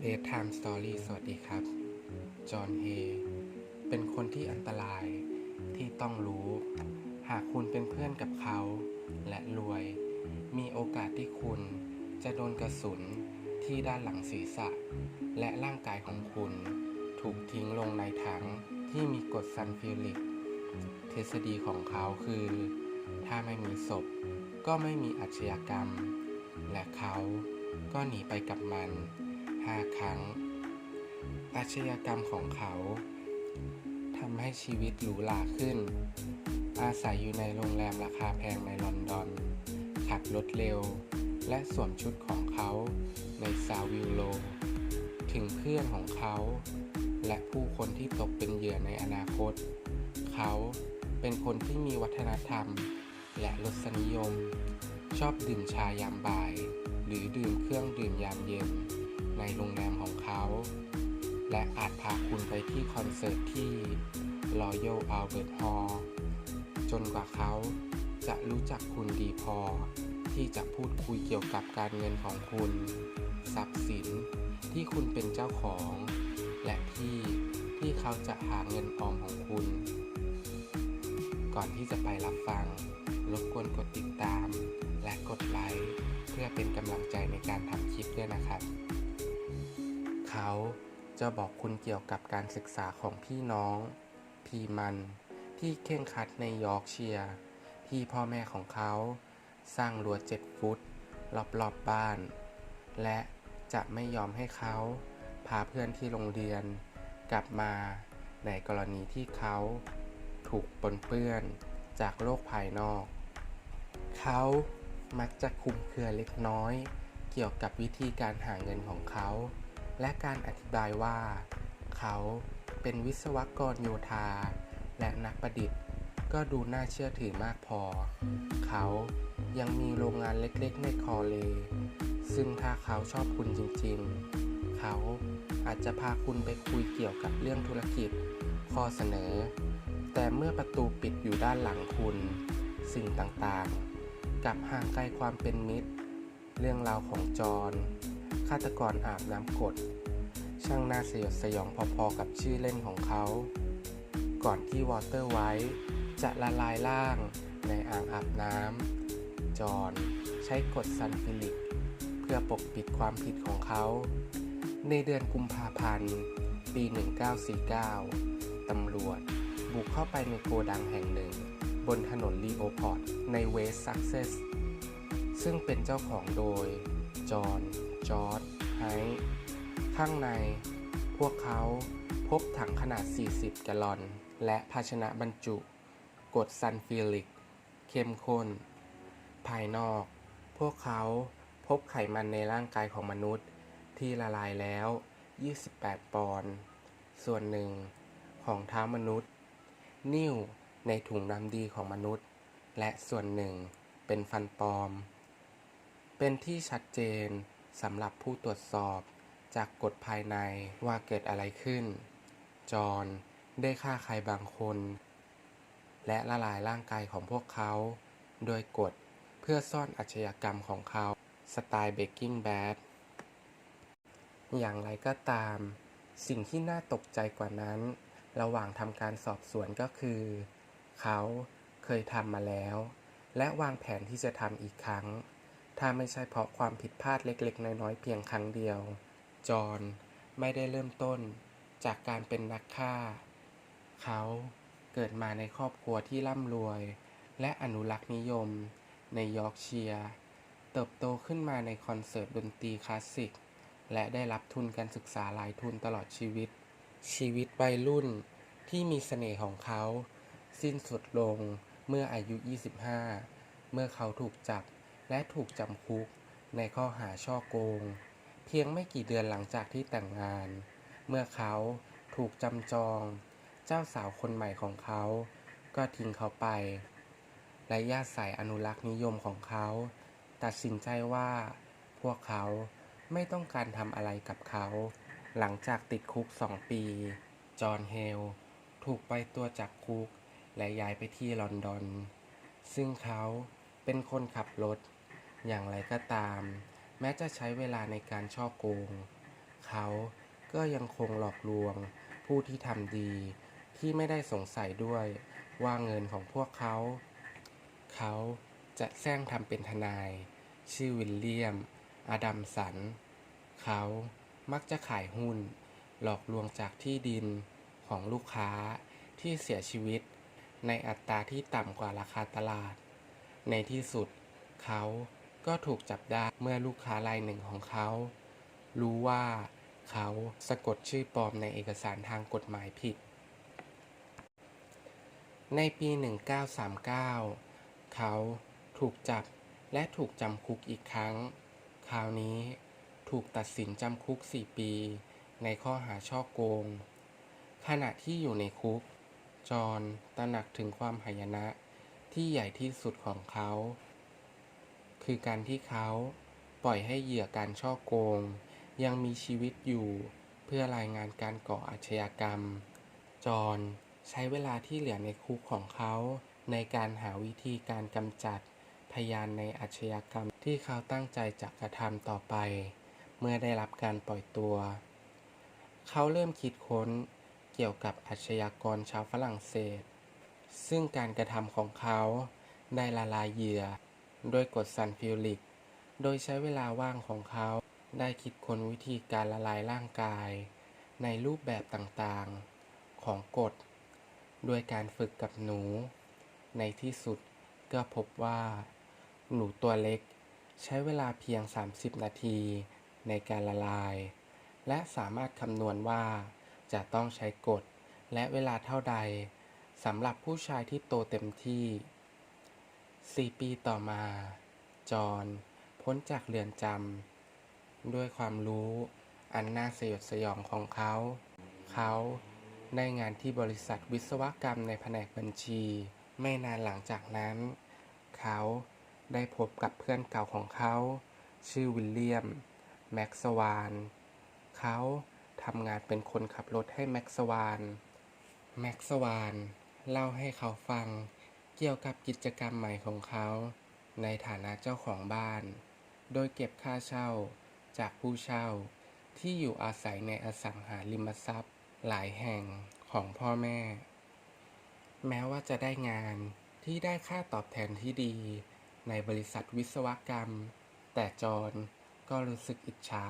เ a ท Time Story สวัสดีครับ จอห์นเฮ เป็นคนที่อันตรายที่ต้องรู้ หากคุณเป็นเพื่อนกับเขาและรวย มีโอกาสที่คุณจะโดนกระสุนที่ด้านหลังศีรษะ และร่างกายของคุณ ถูกทิ้งลงในถังที่มีกรดซัลฟิวริก ทฤษฎีของเขาคือ ถ้าไม่มีศพ ก็ไม่มีอาชญากรรม และเขา ก็หนีไปกับมันห้าครั้ง อาชญากรรมของเขาทำให้ชีวิตหรูหราขึ้น อาศัยอยู่ในโรงแรมราคาแพงในลอนดอน ขับรถเร็ว และสวมชุดของเขาในซาวิลโล ถึงเพื่อนของเขา และผู้คนที่ตกเป็นเหยื่อในอนาคต เขาเป็นคนที่มีวัฒนธรรม และรสนิยม ชอบดื่มชายามบ่าย รือดื่มเครื่องดื่มยามเย็น ในโรงแรมของเขา และอาจพาคุณไปที่คอนเสิร์ตที่ Royal Albert Hall จนกว่าเขาจะรู้จักคุณดีพอ ที่จะพูดคุยเกี่ยวกับการเงินของคุณ ทรัพย์สินที่คุณเป็นเจ้าของ และที่ที่เขาจะหาเงินออมของคุณ ก่อนที่จะไปรับฟัง รบกวนกดติดตาม และกดไลค์เพื่อเป็นกำลังใจในการทำคลิปด้วยนะครับ เขาจะบอกคุณเกี่ยวกับการศึกษาของพี่น้อง พีมันที่เข่งครัดในยอร์กเชียร์ที่พ่อแม่ของเขา สร้างรั้วเจ็ดฟุตรอบๆบบ้าน และจะไม่ยอมให้เขาพาเพื่อนที่โรงเรียน กลับมาในกรณีที่เขาถูกปนเปื้อนจากโลกภายนอก เขามักจะคุมเครือเล็กน้อย เกี่ยวกับวิธีการหาเงินของเขา และการอธิบายว่า เขาเป็นวิศวกรโยธา และนักประดิษฐ์ ก็ดูน่าเชื่อถือมากพอ เขายังมีโรงงานเล็กๆในคอเล ซึ่งถ้าเขาชอบคุณจริงๆ เขาอาจจะพาคุณไปคุยเกี่ยวกับเรื่องธุรกิจ ข้อเสนอ แต่เมื่อประตูปิดอยู่ด้านหลังคุณ สิ่งต่างๆ กับห่างไกลความเป็นมิตร เรื่องราวของจอห์นฆาตกรอาบน้ำกด ช่างน่าสยดสยองพอๆกับชื่อเล่นของเขา ก่อนที่วอเตอร์ไวท์จะละลายล่างในอ่างอาบน้ำจอห์นใช้กรดซัลฟิลิก เพื่อปกปิดความผิดของเขา ในเดือนกุมภาพันธ์ ปี 1949 ตำรวจบุกเข้าไปในโกดังแห่งหนึ่ง บนถนนลีโอพอร์ตในเวสซักเซสซึ่งเป็นเจ้าของโดย จอห์น จอร์ดไฮข้างใน พวกเขาพบถังขนาด 40 แกลลอน และภาชนะบรรจุกรดซัลฟิลิก เข้มข้น ภายนอก พวกเขาพบไขมันในร่างกายของมนุษย์ที่ละลายแล้ว 28 ปอนด์ ส่วนหนึ่งของเท้ามนุษย์ นิ่ว ในถุงน้ำดีของมนุษย์ และส่วนหนึ่งเป็นฟันปลอม เป็นที่ชัดเจนสำหรับผู้ตรวจสอบจากกฎภายในว่าเกิดอะไรขึ้น จอห์นได้ฆ่าใครบางคน และละลายร่างกายของพวกเขา โดยกฎเพื่อซ่อนอาชญากรรมของเขา สไตล์เบกกิ้งแบดอย่างไรก็ตาม สิ่งที่น่าตกใจกว่านั้น ระหว่างทำการสอบสวนก็คือ เขาเคยทำมาแล้ว และวางแผนที่จะทำอีกครั้ง ถ้าไม่ใช่เพราะความผิดพลาดเล็กๆ น้อยๆเพียงครั้งเดียว จอห์นไม่ได้เริ่มต้นจากการเป็นนักฆ่า เขาเกิดมาในครอบครัวที่ร่ำรวย และอนุรักษ์นิยม ในยอร์กเชียร์เติบโตขึ้นมาในคอนเสิร์ตดนตรีคลาสสิก และได้รับทุนการศึกษาหลายทุนตลอดชีวิต ชีวิตวัยรุ่นที่มีเสน่ห์ของเขา สิ้นสุดลงเมื่ออายุ 25 เมื่อเขาถูกจับและถูกจำคุกในข้อหาช่อโกง เพียงไม่กี่เดือนหลังจากที่แต่งงาน เมื่อเขาถูกจำจอง เจ้าสาวคนใหม่ของเขา ก็ทิ้งเขาไป และญาติสายอนุรักษ์นิยมของเขา ตัดสินใจว่า พวกเขาไม่ต้องการทำอะไรกับเขา หลังจากติดคุกสองปี จอห์นเฮล ถูกไปตัวจากคุก และย้ายไปที่ลอนดอน ซึ่งเขาเป็นคนขับรถ อย่างไรก็ตาม แม้จะใช้เวลาในการช่อโกง เขาก็ยังคงหลอกลวงผู้ที่ทำดีที่ไม่ได้สงสัยด้วยว่าเงินของพวกเขา เขาจะแซงทำเป็นทนาย ชื่อวิลเลียม อดัมสัน เขามักจะขายหุ้น หลอกลวงจากที่ดินของลูกค้าที่เสียชีวิต ในอัตราที่ต่ำกว่าราคาตลาด ในที่สุด เขาก็ถูกจับได้เมื่อลูกค้ารายหนึ่งของเขา รู้ว่าเขาสะกดชื่อปลอมในเอกสารทางกฎหมายผิด ในปี 1939 เขาถูกจับและถูกจำคุกอีกครั้ง คราวนี้ถูกตัดสินจำคุก 4 ปี ในข้อหาช่อโกง ขณะที่อยู่ในคุก จอห์นตระหนักถึงความหายนะที่ใหญ่ที่สุดของเขา คือการที่เขาปล่อยให้เหยื่อการช่อโกง ยังมีชีวิตอยู่เพื่อรายงานการก่ออาชญากรรม จอห์นใช้เวลาที่เหลือในคุกของเขาในการหาวิธีการกำจัดพยานในอาชญากรรมที่เขาตั้งใจจะกระทำต่อไป เมื่อได้รับการปล่อยตัว เขาเริ่มคิดค้น เกี่ยวกับอาชญากรชาวฝรั่งเศส ซึ่งการกระทำของเขาได้ละลายเหยื่อด้วยกรดซัลฟิวริก โดยใช้เวลาว่างของเขาได้คิดค้นวิธีการละลายร่างกาย ในรูปแบบต่างๆ ของกรดด้วยการฝึกกับหนู ในที่สุดก็พบว่า หนูตัวเล็ก ใช้เวลาเพียง 30 นาทีในการละลาย และสามารถคำนวณว่า จะต้องใช้กรดและเวลาเท่าใดสำหรับผู้ชายที่โตเต็มที่ 4 ปีต่อมา จอห์นพ้นจากเรือนจำด้วยความรู้อันน่าสยดสยองของเขา เขาได้งานที่บริษัทวิศวกรรมในแผนกบัญชี ไม่นานหลังจากนั้น เขาได้พบกับเพื่อนเก่าของเขา ชื่อวิลเลียม แม็กซ์วาน เขา ทำงานเป็นคนขับรถให้แม็กซ์วาน แม็กซ์วานเล่าให้เขาฟังเกี่ยวกับกิจกรรมใหม่ของเขา ในฐานะเจ้าของบ้าน โดยเก็บค่าเช่าจากผู้เช่า ที่อยู่อาศัยในอสังหาริมทรัพย์ หลายแห่งของพ่อแม่ แม้ว่าจะได้งานที่ได้ค่าตอบแทนที่ดี ในบริษัทวิศวกรรม แต่จอห์นก็รู้สึกอิจฉา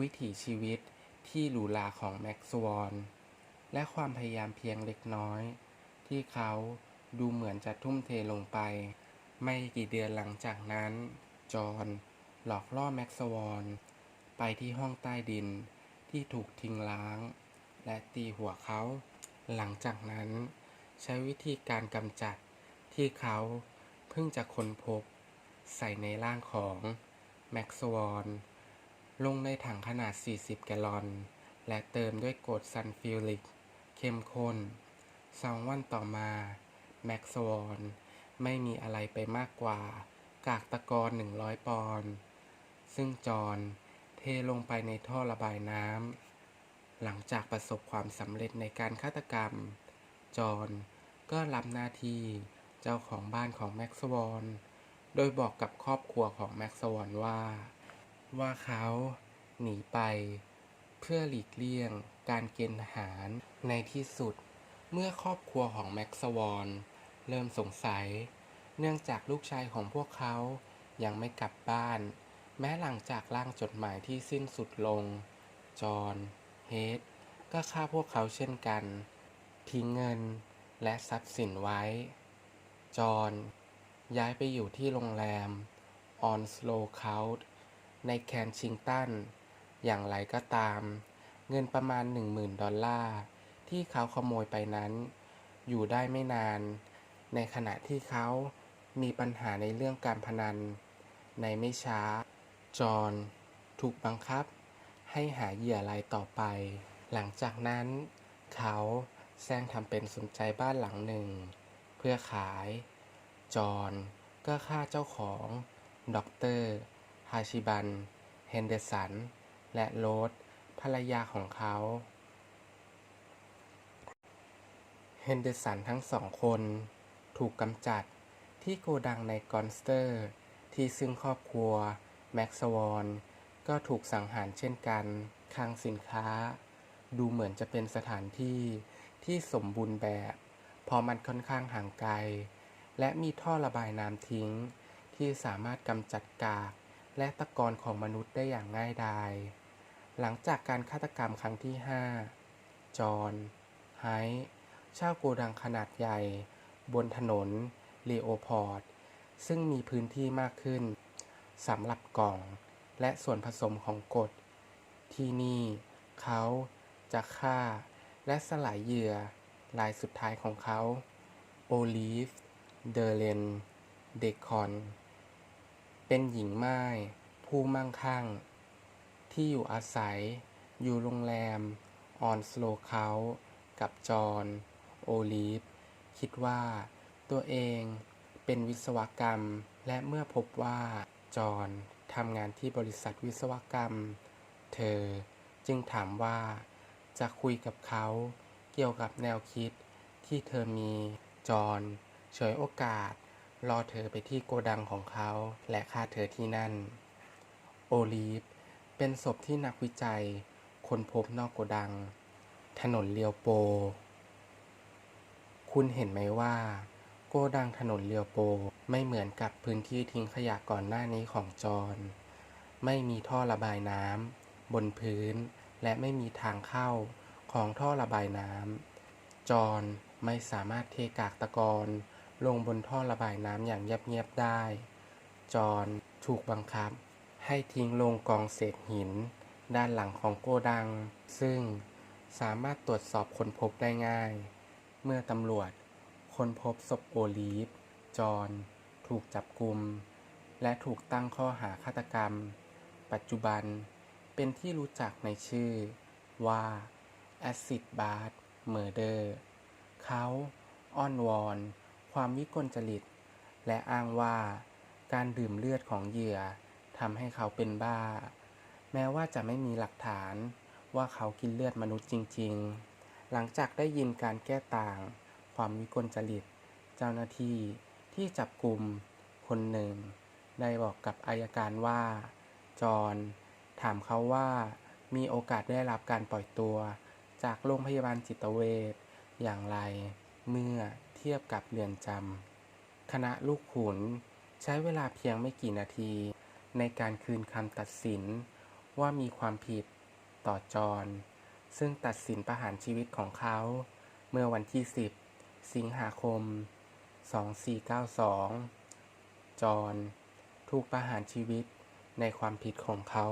วิถีชีวิต ที่หรูหราของแม็กซ์วอนและความพยายามเพียงเล็กน้อย ที่เขาดูเหมือนจะทุ่มเทลงไป ไม่กี่เดือนหลังจากนั้น จอห์นหลอกล่อแม็กซ์วอนไปที่ห้องใต้ดินที่ถูกทิ้งล้าง และตีหัวเขา หลังจากนั้น ใช้วิธีการกำจัดที่เขาเพิ่งจะค้นพบ ใส่ในร่างของแม็กซ์วอน ลงในถังขนาด 40 แกลลอน และเติมด้วยกรดซัลฟิวริก เข้มข้น สองวันต่อมา แม็กซ์วอนไม่มีอะไรไปมากกว่า กากตะกอน 100 ปอนด์ ซึ่งจอนเทลงไปในท่อระบายน้ำ หลังจากประสบความสำเร็จในการฆาตกรรม จอนก็รับหน้าที่เจ้าของบ้านของแม็กซ์วอนโดยบอกกับครอบครัวของแม็กซ์วอนว่า ว่าเขาหนีไป เพื่อหลีกเลี่ยงการเกณฑ์ทหารในที่สุด เมื่อครอบครัวของแม็กซ์วอนเริ่มสงสัย เนื่องจากลูกชายของพวกเขายังไม่กลับบ้าน แม้หลังจากร่างจดหมายที่สิ้นสุดลง จอห์นเฮดก็ฆ่าพวกเขาเช่นกัน ทิ้งเงินและทรัพย์สินไว้ จอห์นย้ายไปอยู่ที่โรงแรมออนสโลคา u ในแคนชิงตัน อย่างไรก็ตาม เงินประมาณ 10,000 ดอลลาร์ ที่เขาขโมยไปนั้น อยู่ได้ไม่นาน ในขณะที่เขามีปัญหาในเรื่องการพนัน ในไม่ช้า จอห์นถูกบังคับ ให้หาเหยื่อรายต่อไป หลังจากนั้น เขาแซงทำเป็นสนใจบ้านหลังหนึ่ง เพื่อขาย จอห์นก็ฆ่าเจ้าของด็อกเตอร์าชิบัน เฮนเดอร์สัน และโรสภรรยาของเขา เฮนเดอร์สันทั้งสองคนถูกกำจัดที่โกดังในกอนสเตอร์ ที่ซึ่งครอบครัว แม็กซ์วอนก็ถูกสังหารเช่นกันคลังสินค้า ดูเหมือนจะเป็นสถานที่ที่สมบูรณ์แบบพราะมันค่อนข้างห่างไกล และมีท่อระบายน้ำทิ้ง ที่สามารถกำจัดกาก และตะกอนของมนุษย์ได้อย่างง่ายดาย หลังจากการฆาตกรรมครั้งที่ 5 จอห์นไฮเช่าโกดังขนาดใหญ่ บนถนนเลโอพอร์ดซึ่งมีพื้นที่มากขึ้นสำหรับกล่องและส่วนผสมของกรดที่นี่เขาจะฆ่าและสลายเหยื่อรายสุดท้ายของเขา โอลีฟ เดเรนเดคอน เป็นหญิงม่ายผู้มั่งคั่ง ที่อยู่อาศัย อยู่โรงแรม ออนสโลเคากับจอห์นโอลีฟ คิดว่า ตัวเองเป็นวิศวกรรม และเมื่อพบว่า จอห์นทำงานที่บริษัทวิศวกรรม เธอจึงถามว่า จะคุยกับเขาเกี่ยวกับแนวคิดที่เธอมี จอห์นเฉยโอกาส รอเธอไปที่โกดังของเขาและฆ่าเธอที่นั่น โอลีฟ เป็นศพที่นักวิจัยค้นพบนอกโกดัง ถนนเลียวโป คุณเห็นไหมว่า โกดังถนนเลียวโปไม่เหมือนกับพื้นที่ทิ้งขยะก่อนหน้านี้ของจอห์นไม่มีท่อระบายน้ำบนพื้น และไม่มีทางเข้าของท่อระบายน้ำจอห์นไม่สามารถเทกากตะกอน ลงบนท่อระบายน้ำอย่างเงียบๆได้ จอห์นถูกบังคับ ให้ทิ้งลงกองเศษหิน ด้านหลังของโกดัง ซึ่งสามารถตรวจสอบค้นพบได้ง่าย เมื่อตำรวจค้นพบศพโอลีฟ จอห์นถูกจับกุม และถูกตั้งข้อหาฆาตกรรม ปัจจุบันเป็นที่รู้จักในชื่อว่า Acid Bath Murder เขาอ้อนวอน ความวิกลจริต และอ้างว่า การดื่มเลือดของเหยื่อทำให้เขาเป็นบ้า แม้ว่าจะไม่มีหลักฐานว่าเขากินเลือดมนุษย์จริง ๆ หลังจากได้ยินการแก้ต่าง ความวิกลจริต เจ้าหน้าที่ที่จับกลุ่มคนหนึ่ง ได้บอกกับอายการว่า จอห์นถามเขาว่ามีโอกาสได้รับการปล่อยตัว จากโรงพยาบาลจิตเวชอย่างไร เมื่อ ทียบกับเรือนจำคณะลูกขุน ใช้เวลาเพียงไม่กี่นาที ในการคืนคำตัดสินว่ามีความผิดต่อจอห์นซึ่งตัดสินประหารชีวิตของเขา เมื่อวันที่ 10 สิงหาคม 2492 จอห์นถูกประหารชีวิตในความผิดของเขา